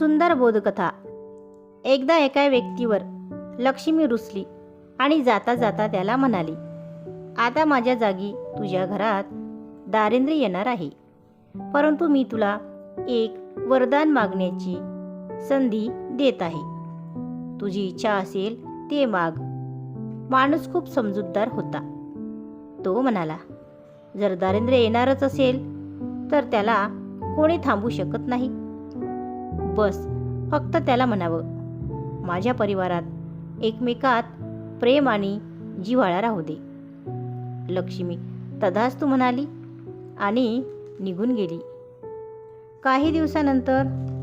सुंदर बोधकथा. एकदा एका व्यक्तीवर लक्ष्मी रुसली आणि जाता जाता त्याला म्हणाली आता माझ्या जागी तुझ्या घरात दारिद्र्य येणार आहे. परंतु मी तुला एक वरदान मागण्याची संधी देत आहे. तुझी इच्छा असेल ते माग. माणूस खूप समजूतदार होता. तो म्हणाला जर दारिद्र्य येणारच असेल तर त्याला कोणी थांबू शकत नाही. बस फक्त त्याला म्हणावं. माझ्या परिवारात एकमेकात प्रेम आणि जिव्हाळा राहू दे. लक्ष्मी तदाच तू म्हणाली आणि निघून गेली. काही दिवसानंतर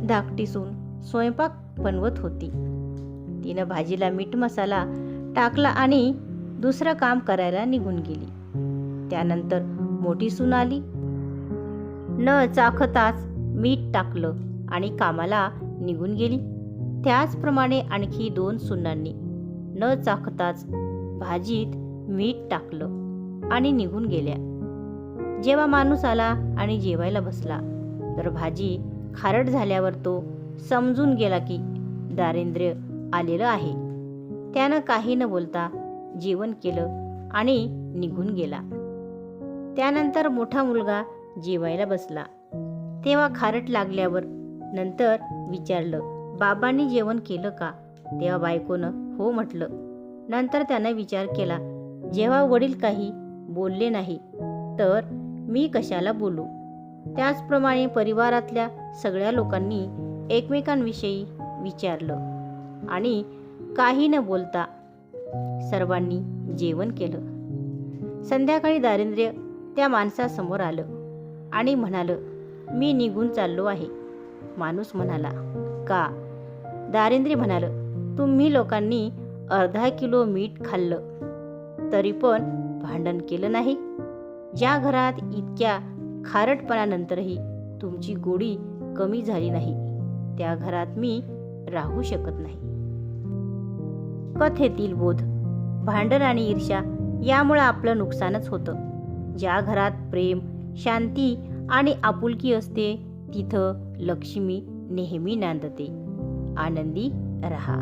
धाकटी सून स्वयंपाक बनवत होती. तिनं भाजीला मीठ मसाला टाकला आणि दुसरं काम करायला निघून गेली. त्यानंतर मोठी सून आली. न चाखताच मीठ टाकलं. आणि कामाला निघून गेली. त्याचप्रमाणे आणखी दोन सुनांनी न चाखताच भाजीत मीठ टाकलं आणि निघून गेल्या. जेव्हा माणूस आला आणि जेवायला बसला तर भाजी खारट झाल्यावर तो समजून गेला की दारिद्र्य आलेलं आहे. त्यानं काही न बोलता जेवण केलं आणि निघून गेला. त्यानंतर मोठा मुलगा जेवायला बसला. तेव्हा खारट लागल्यावर नंतर विचारलं बाबांनी जेवण केलं का? तेव्हा बायकोनं हो म्हटलं. नंतर त्यानं विचार केला जेव्हा वडील काही बोलले नाही तर मी कशाला बोलू? त्याचप्रमाणे परिवारातल्या सगळ्या लोकांनी एकमेकांविषयी विचारलं आणि काही न बोलता सर्वांनी जेवण केलं. संध्याकाळी दारिद्र्य त्या माणसासमोर आलं आणि म्हणालं मी निघून चाललो आहे. माणूस म्हणाला का? दारिद्र्य म्हणालं तुम्ही लोकांनी अर्धा किलो मीठ खाल्लं तरी पण भांडण केलं नाही. ज्या घरात इतक्या खारटपणानंतरही तुमची गोडी कमी झाली नाही त्या घरात मी राहू शकत नाही. कथेतील बोध भांडण आणि ईर्ष्या यामुळे आपलं नुकसानच होतं. ज्या घरात प्रेम शांती आणि आपुलकी असते तिथं लक्ष्मी नेहमी नांदते. आनंदी रहा.